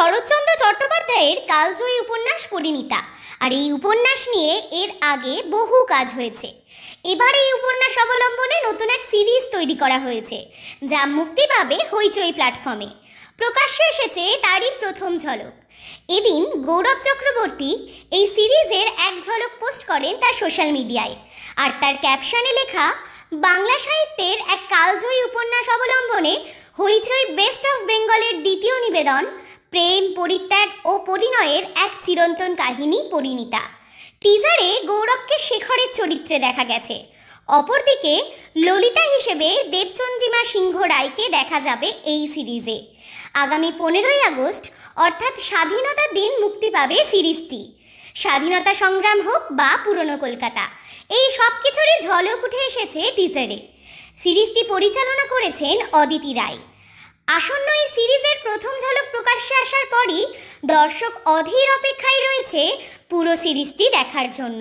শরৎচন্দ্র চট্টোপাধ্যায়ের কালজয়ী উপন্যাস পরিণীতা। আর এই উপন্যাস নিয়ে এর আগে বহু কাজ হয়েছে। এবার এই উপন্যাস অবলম্বনে নতুন এক সিরিজ তৈরি করা হয়েছে, যা মুক্তি পাবে হইচই প্ল্যাটফর্মে। প্রকাশ্যে এসেছে তারই প্রথম ঝলক। এদিন গৌরব চক্রবর্তী এই সিরিজের এক ঝলক পোস্ট করেন তার সোশ্যাল মিডিয়ায়। আর তার ক্যাপশনে লেখা, বাংলা সাহিত্যের এক কালজয়ী উপন্যাস অবলম্বনে হইচই বেস্ট অফ বেঙ্গলের দ্বিতীয় নিবেদন প্রেম, পরিত্যাগ ও পরিণয়ের এক চিরন্তন কাহিনী পরিণীতা। টিজারে গৌরবকে শেখরের চরিত্রে দেখা গেছে। অপরদিকে ললিতা হিসেবে দেবচন্দ্রিমা সিংহ রায়কে দেখা যাবে এই সিরিজে। আগামী পনেরোই আগস্ট, অর্থাৎ স্বাধীনতার দিন মুক্তি পাবে সিরিজটি। স্বাধীনতা সংগ্রাম হোক বা পুরনো কলকাতা, এই সব কিছুরই ঝলক উঠে এসেছে টিজারে। সিরিজটি পরিচালনা করেছেন অদিতি রায়। আসন্ন এই সিরিজের প্রথম ঝলক প্রকাশ্যে আসার পরই দর্শক অধীর অপেক্ষায় রয়েছে পুরো সিরিজটি দেখার জন্য।